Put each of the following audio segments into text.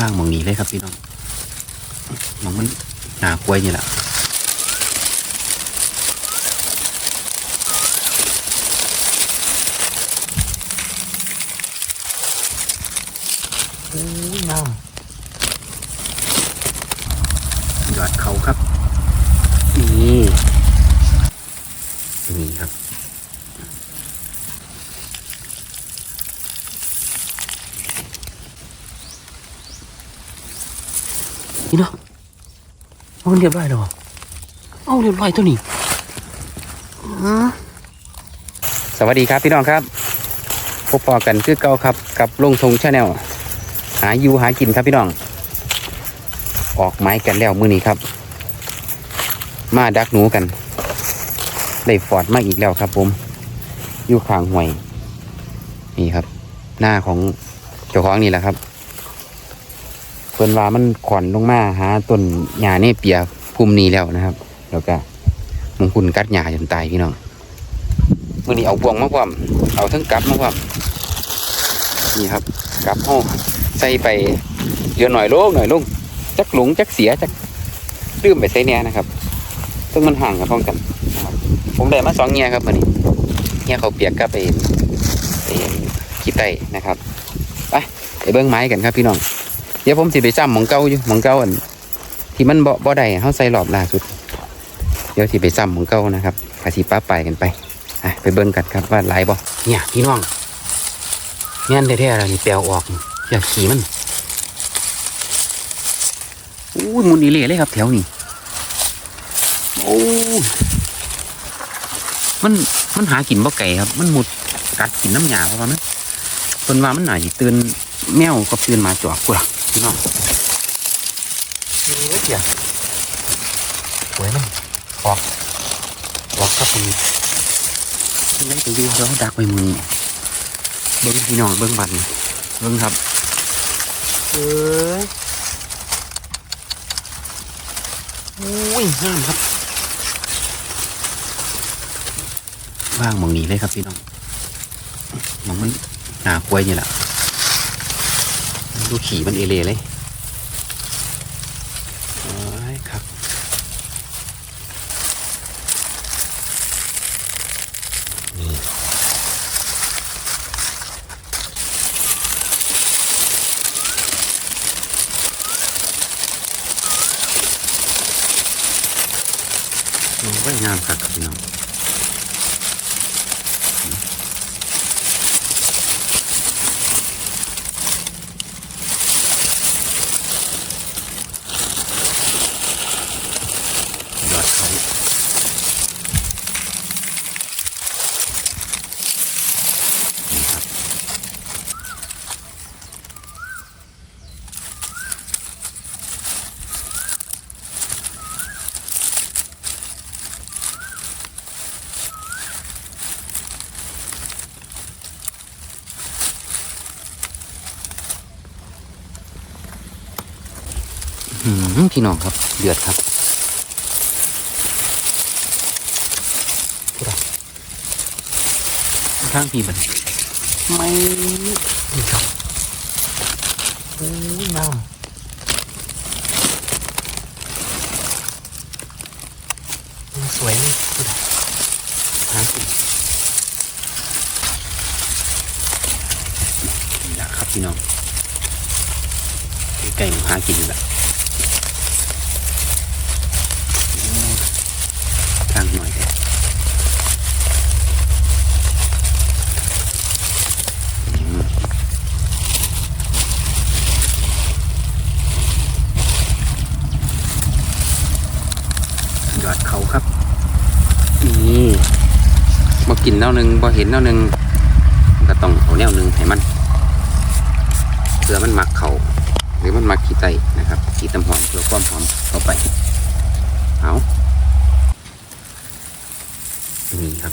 ว่างมองนี้เลยครับพี่น้องมองมันหนากล้วยนี่แหละโอ้ยน้ำยอดเขาครับ นี่นี่ครับ นี่เนาะเอามันเรียบร้อยแล้วเหรอเอาเรียบร้อยตัวนี้อ๋อสวัสดีครับพี่น้องครับ พบปอกันคือเก่าครับ กับลงทงชาแนลหาอยู่หากินครับพี่น้อง ออกไม้กันแล้วมือนี้ครับ มาดักหนูกัน ได้ฟอร์ดมาอีกแล้วครับ ผม อยู่ข้างห่วย นี่ครับ หน้าของเจ้าของนี่แหละครับเพิ่นว่ามันขอนลงมาหาต้นหญ้าเนี่เปียภูมินี้แล้วนะครับ แล้วก็มงคุนกัดหญ้าจนตายพี่น้องมื่อนี้เอาบวงมาพร้อมเอาทั้งกับมาพร้อมนี่ครับกับห้องใส่ไปเยอะหน่อยโลกหน่อยลงจักหลงจักเสียจักลืมไปใส่แหน่นะครับ ซึ่งมันห่างกันพ้องกันผมได้มาสองเงียครับมื่อนี้เงียเขาเปียกก็ไปไปขี้ไตนะครับไปไปเบิ้งไม้กันครับพี่น้อง เดี๋ยวผมสิไปซ้ำหมองเก่าอยู่หมองเก่าอัน ที่มันบ่บ่ได้เฮาใส่รอบล่าสุด เดี๋ยวสิไปซ้ำหมองเก่านะครับกสิป้าไปกันไปอะไปเบิ่งกันครับว่าหลายบ่เนี่ยพี่น้องแม่นแท้ๆแล้วนี่แปลวออกอย่าขี่มันอู้มุนอีเล่เลยครับแถวนี้โอ้มันมันหากินบ่ไก่ครับ มันหมุดกัดกินน้ำหยาเพราะว่ามันเพิ่นว่ามันหน่าสิตื่นแมวก็ตื่นมาจอกกูล่ะ พี่น้องเฮ้ยเจียสวยมันออกออกก็เป็นที่ไหนก็อยู่แล้วดักไว้มือนี่เบิ้งพี่น้องเบิ้งบันเบิ้งครับเอ้ยโอ้ยงามครับว่างหมองนี้เลยครับพี่น้องหมองมันหนากล้วยนี่แหละ ดูขี่มันเอเลเลยครับนี่โอ้ยงามครับพี่น้องยอดเขานี่ครับอื้อหือ พี่น้องครับ เดือดครับข้างพี่บันไม่นี่ครับโอ้ยน้ำสวยเลยดูดิหางสินี่แหละครับพี่น้องไก่หากินอยู่แหละโอ้ทางหน่อยเลย ยอดเขาครับ นี่บ่กินแนวหนึ่งบ่เห็นแนวหนึ่งก็ต้องเอาแนวหนึ่งให้มันเพื่อมันมักเขาหรือมันมักขี้ไตนะครับขี้ตำหอมเพื่อความหอมเข้าไป เอานี่ครับ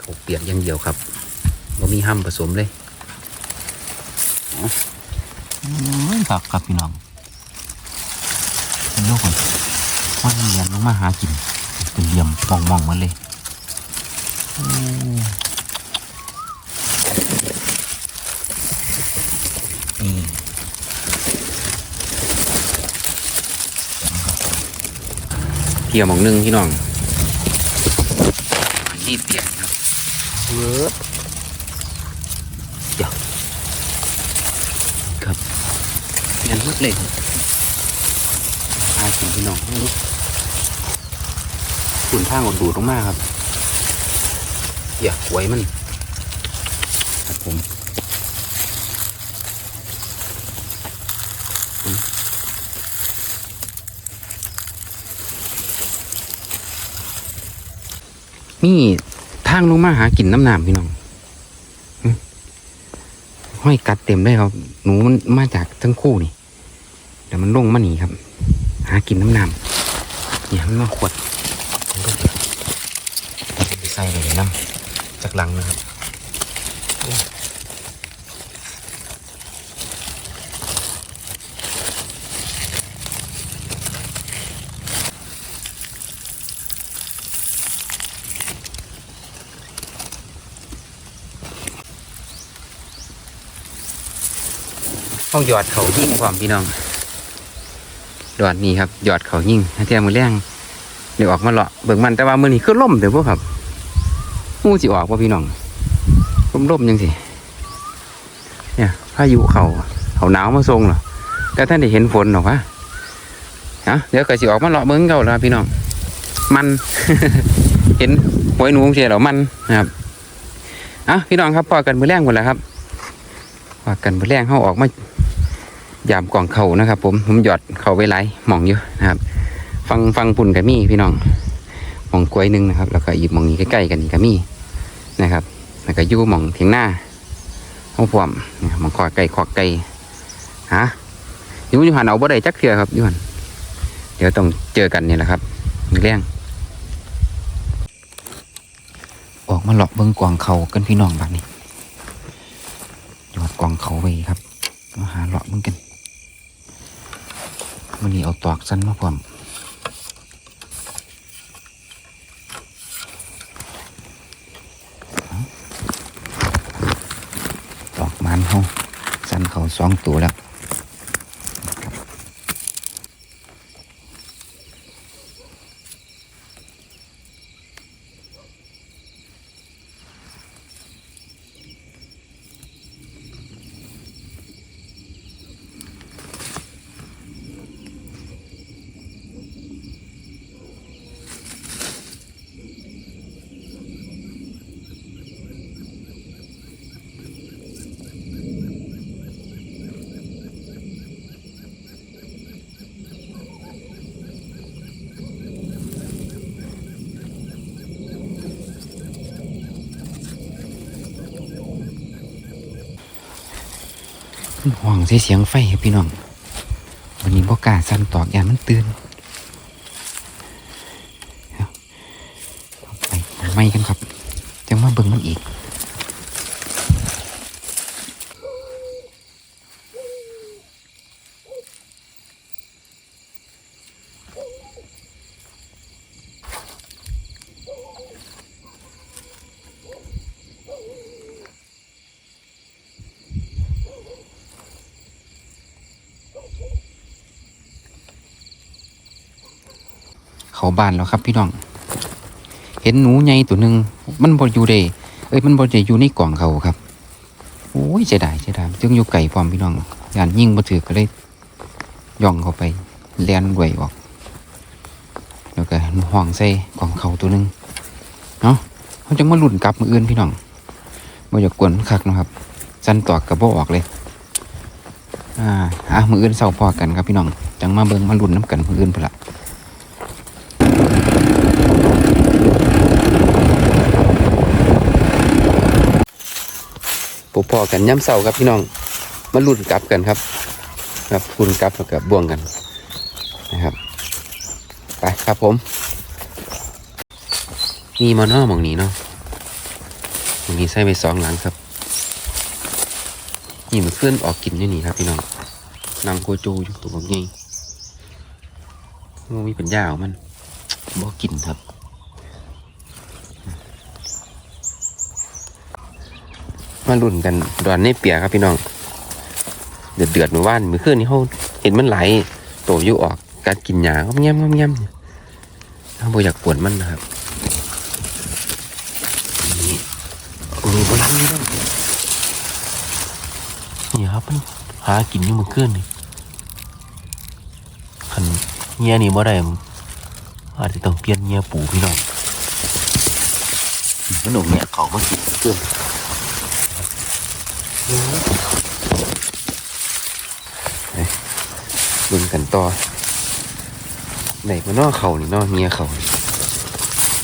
เขาเปียกอย่างเดียวครับบ่มีห้ำผสมเลย คตักกับพี่น้องเป็นโลกคนว่าเรียนลงมาหากินเป็นเหลี่ยมมองมองมาเลยเกี่ยวมองนึ่งพี่น้องนี่เปียกครับเลิศ เลยพาสิพี่น้องขุนทางอดดูดลงมาครับ อย่าไว้มันครับผมอืมมีทางลงมาหากินน้ำหนามพี่น้องห้อยกัดเต็มเลยครับ หนูมันมาจากทั้งคู่นี่ เดี๋ยวมันลงมาหนีครับ หากินน้ำหนามเนี่ยมันมาขวดไปใส่เลยน้ำจากหลังนะครับเอาหยอดเขายิ่งความพี่น้อง หยอดนี่ครับยอดเขายิ่งเทียมือแรงเดี๋ยวออกมาเลาะเบิ่งมันแต่ว่ามือนี้คือล่มเดี๋ยวพวกครับงูสิออกว่าพี่น้องล่มล่มยังสิเนี่ยพายุเขาเขาหนาวมาทรงเหรอแต่ท่านได้เห็นฝนหรอวะฮะเดี๋ยวก็สิออกมาเลาะเบิ่งเขาแล้วพี่น้องมัน เห็นหวยหนูเสียหรอมันนะครับอะพี่น้องครับพอกันมือแรงหมดแล้วครับว่ากันไปแรงเขาออกมา ยามกล่องเขานะครับ ผมผมหยอดเขาไว้หลายหมองอยู่นะครับฟังฟังปุ่นกับมี่พี่น้องหมองกล้วยหนึงนะครับ แล้วก็อีกหมองนี้ใกล้ๆกันนี่กับมี่นะครับ แล้วก็ยู่หมองเถียงหน้าห้องพวมนะครับหมองคอไก่คอไก่ฮะยู่ยู่หันเอาบ่ได้จักเทื่อครับยู่หันเดี๋ยวต้องเจอกันนี่แหละครับมืองออกมาหลอกเบิ้งกวางเขากันพี่น้องแบบนี้หยอดกองเขาไว้ครับมาหาเลาะมันกัน มันนี่เอาตอกสั้นมาพร้อมตอกมันเขาสั้นเขาสองตัวแล้ว มันห่วงใส่เสียงไฟครับพี่น้อง วันนี้บ่กล้าสั้นตอกยานมันตื่นไปไม่กันครับ จังมาเบิ่งมันอีก เขาบ้านแล้วครับพี่น้อง เห็นหนูใหญ่ตัวหนึ่งมันบดอยู่เดเอ้ยมันบดอยู่ในกล่องเขาครับโอ้ยเสียดายเสียดายจึงอยู่ไก่พร้อมพี่น้องยานยิ่งบ่ถือก็เลยย่องเข้าไปเลียนด้วยออกแล้วก็ห้องใส่กล่องเขาตัวหนึ่งเนาะเขาจังมาหลุนกลับมืออื่นพี่น้องบ่อยากกวนคักนะครับสันตอกกับบ่ออกเลยอ่าอะมืออื่นเศร้าพอกันครับพี่น้องจังมาเบิงมาหลุนน้ำกันมืออื่นไปละ พอกันย่ำเสาครับพี่น้องมาลุ่นกลับกันครับ ครับคุณกลับกับบ่วงกันนะครับไปครับผมนี่มาเนาะหมองนี้เนาะมองนี้ใส่ไปสองหลังครับนี่มันเคลื่อนออกกินอยู่นี่ครับพี่น้องนางโกโจอยู่ตัวบักใหญ่มันมีปัญญาของมันบ่กินครับ มาลุ่นกันดอนในเปียครับพี่น้อง เดือดเดือดมือวานเมื่อคืนนี้เขาเห็นมันไหลโตอยู่ออกการกินหญ้าก็แง้มๆแง้มๆเขาบ่อยากปวดมันนะครับนี่โอ้ยบลังนี่แล้วนี่ครับมันหากินอยู่มื่อคืนนี่คันเงี้ยนี่บ่ได้อาจจะต้องเปลี่ยนเงี้ยปูพี่น้องมันหนุ่มเนี่ยเขามากินเกิน บิ่งกันต่อไหนมานอเขานี่นอเมียเขา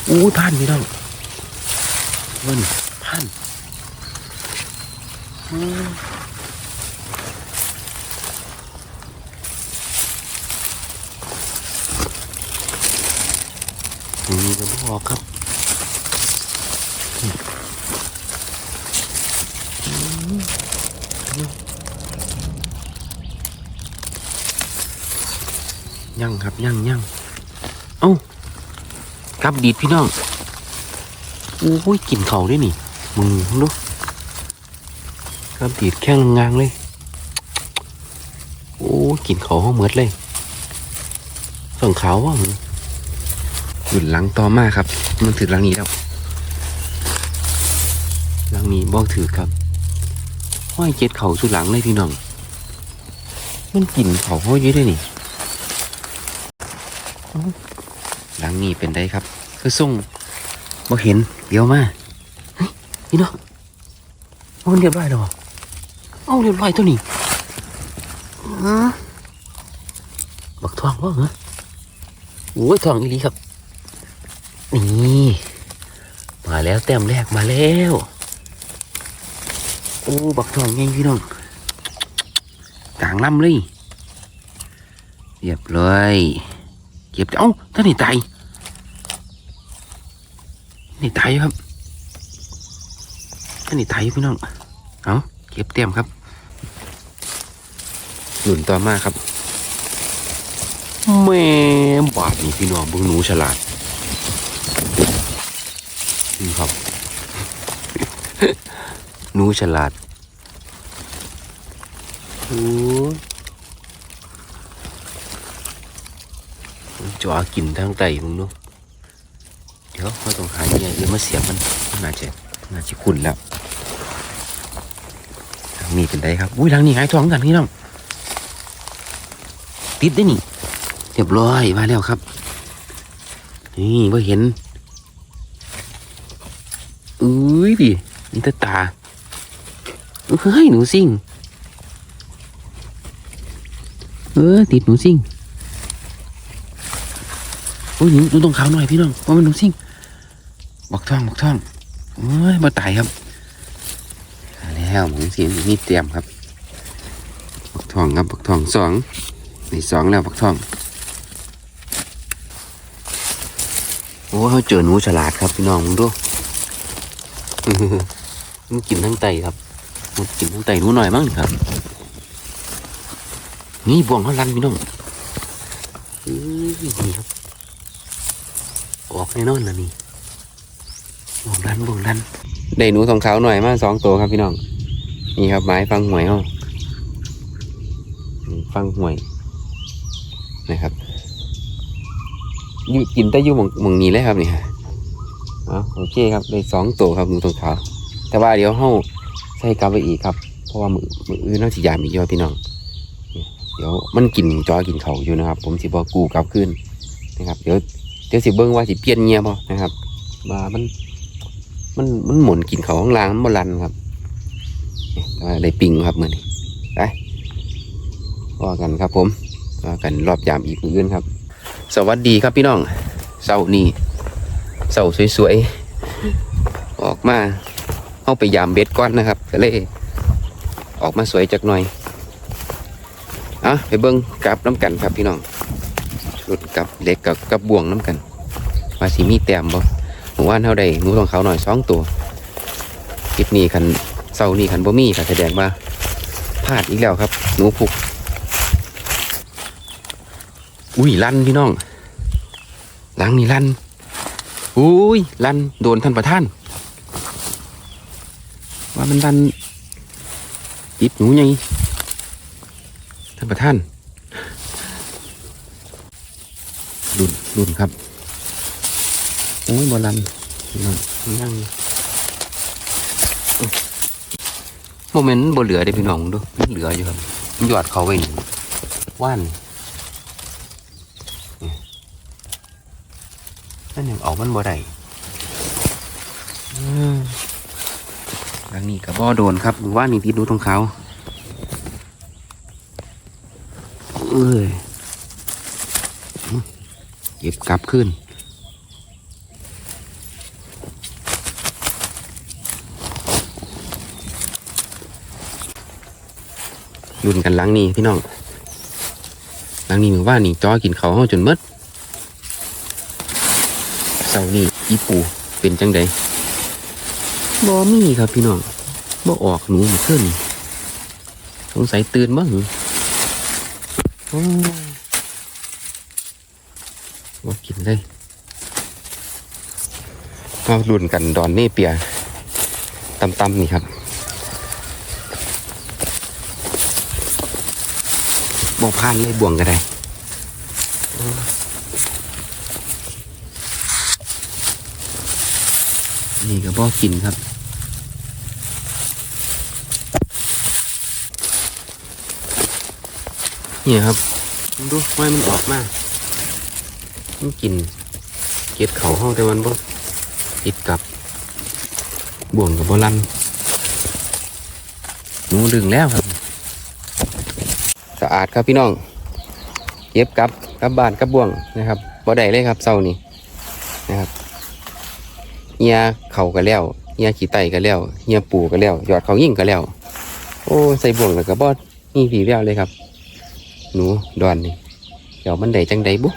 อู้ยพันพี่น้องเบิ่นพันอืมนี่ก็บออกครับ ยั่งครับยั่งยั่งเอ้ากลับดีดพี่น้องโอ้ยกลิ่นเขาด้วยนี่มึงดูกลับดีดแข้งงางเลยโอ้ยกินเขาห้องเมือดเลยส่งเขาว่ะมึงหยุดหลังต่อมาครับ มันถือหลังนี้แล้วหลังนี้บอกถือครับห้อยเจ็ดเขาสุดหลังเลยพี่น้องมันกลิ่นเขาห้อยอยืดได้นี่ หลังนี้เป็นได้ครับ คือส่งบ่เห็น เดี๋ยวมาเฮ้ยนี่เนาะเอามันเรียบร้อยแล้วเอาเรียบร้อยตัวนี้บักทองว่าเหรอโอ้ยทองอีหลีครับ นี่มาแล้วแต้มแรกมาแล้วโอ้บักทองไงพี่น้องกลางลำเลยเรียบร้อย เก็บเอ้าท่านนี่ตายนี่ตายครับท่านนี่ตายพี่น้องเอาเก็บเต็มครับหนุนต่อมาครับแม่บาดนี่พี่น้องเบิ่งหนูฉลาดนี่ครับหนูฉลาดโอ้ จอกินทั้งไตมึงดูเดี๋ยวเราต้องหาเนี่ยเดี๋ยวมาเสียบมันมันน่าจะน่าจะขุ่นแล้วทางนี้เป็นไดครับอุ้ยทางนี้หายท้องกันพี่น้องติดได้นี่เรียบร้อยมาแล้วครับ นี่ว่าเห็นอุ้ยดินี่ตาตาเฮ้ยหนูซิ่งเออติดหนูซิ่ง อ้ยหนูหนูตรงเขาหน่อยพี่น้องว่ามันหนูซิ่งบักท่องบักท่องโอ้ยมาตายครับแล้วหมูสินนี่เตรียมครับบักท่องครับบักท่องสองนี่สองแล้วบักท่องโอ้เขาเจอหนูฉลาดครับพี่น้องมึงดูมันกินทั้งไตครับมันกินทั้งไตหนูหน่อยมั้งครับ นี่บ่วงเขาลันพี่น้องนี่ครับ แน่นอนนะนี่บวงดันบวงดัน ได้หนูทองขาวหน่อยมาสองตัวครับพี่น้อง นี่ครับไม้ฟังหวยห้องฟังหวยนะครับยู่กินแต่ยู่หมองหมองนี้เลยครับนี่ฮะเอโอเคครับได้สองตัวครับหนูทองขาวแต่ว่าเดี๋ยวเฮาใส่กลับไปอีกครับ เพราะว่ามือมืออื่นเราสิยามอีกเยอะพี่น้องเดี๋ยวมันกินจอกินเขาอยู่นะครับ ผมสิบอกกูกลับขึ้นนะครับ เดี๋ยว เดี๋ยวสิเบิ้งว่าสิเปลี่ยนเงียบ่นะครับว่ามัน มันมันหมุนกินเขาข้างล่างมันบรันครับนี่แต่ว่าได้ปิงครับมือนี้ไปว่ากันครับ ผมว่ากันรอบยามอีกมืออื่นครับ สวัสดีครับพี่น้องเสาร์นี้เสาร์สวยๆออกมาเอาไปยามเบ็ดก้อนนะครับก็เลยออกมาสวยจักหน่อยอะไปเบิ้งกลับน้ำกันครับพี่น้อง ชุดกับเล็กกับกับบ่วงน้ำกันว่าสีมีแต้มบ่หมู่บ้านเท่าใดงูของเขาหน่อยสองตัวคลิปนี้คันเศร้านี้คันบ่มีก็แสดงว่าพลาดอีกแล้วครับหนูพุกอุ้ยลั่นพี่น้องหลังนี่ลั่นอุ้ยลั่นโดนท่านประท่าน ว่ามันลั่นติดหนูไงท่านประท่าน ดุนดุนครับโอ้ยบอลันนั่งนั่งโมเมนต์บ่เหลือได้พี่น้องดูมันเหลืออยู่ครับมันหยอดเขาไว้หนี่งว่านนี่นั่นยังออกมันบ่ได้อืมทางนี้กับบ่โดนครับว่านนี่ที่ดูตรงเขาเอ้ย เก็บกลับขึ้นรุ่นกันหลังนี้พี่น้องหลังนี้มือว่านี่จ้อกินเขาวเฮาจนมดเสาร์นี้อีปูเป็นจังใดบ่มีครับพี่น้องบ่ออกหนูมาขึ้นสงสัยตื่นบ้างโอ้ บ่กินเลยมารุ่นกันดอนเน่เปียตำๆนี่ครับบ่พานเลยบ่วงก็ได้นี่ก็บ่กินครับเนี่ยครับดูไม้มันออกมา มันกินเก็ดเขาห้องแต่วันบ่ติดกับบ่วงกับบ่ลันหนูดึงแล้วครับสะอาดครับพี่น้องเก็บกลับกับบานกับบ่วงนะครับบ่ได้เลยครับเศร้านี้นะครับเฮียเข่ากันแล้วเฮียขี้ไตกันแล้วเฮียปูกันแล้วหยอดเขายิ่งกันแล้ว โอ้ใส่บ่วงแล้วก็บ่มีผีแววเลยครับ หนูดอนนี่เดี๋ยวมันได้จังใดบุ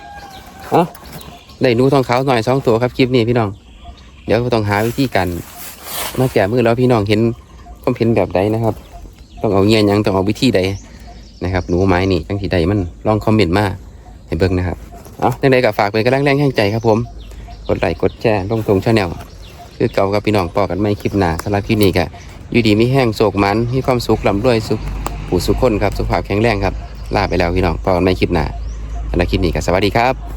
เอ้าได้หนูทองขาวหน่อยสองตัวครับคลิปนี้พี่น้อง เดี๋ยวต้องหาวิธีการมาแก้มือแล้วพี่น้องเห็นความเห็นแบบใดนะครับ ต้องเอาเงี้ยยังต้องเอาวิธีใดนะครับหนูไม้นี่จังสีใดมันลองคอมเมนต์มาให้เบิ่งนะครับเอาจังใดก็ฝากเป็นกำลังแรงแห่งใจครับผม กดไลค์กดแชร์ลงตรงชาแนลคือเก่ากับพี่น้องปอกันไม่คลิปหนาสำหรับคลิปนี้ก็อยู่ดีมีแห้งโศกมันมีความสุขลำรวยสุขผู้สุขคนครับสุขภาพแข็งแรงครับลาไปแล้วพี่น้องปอกันไม่คลิปหนาสำหรับคลิปนี้ก็สวัสดีครับ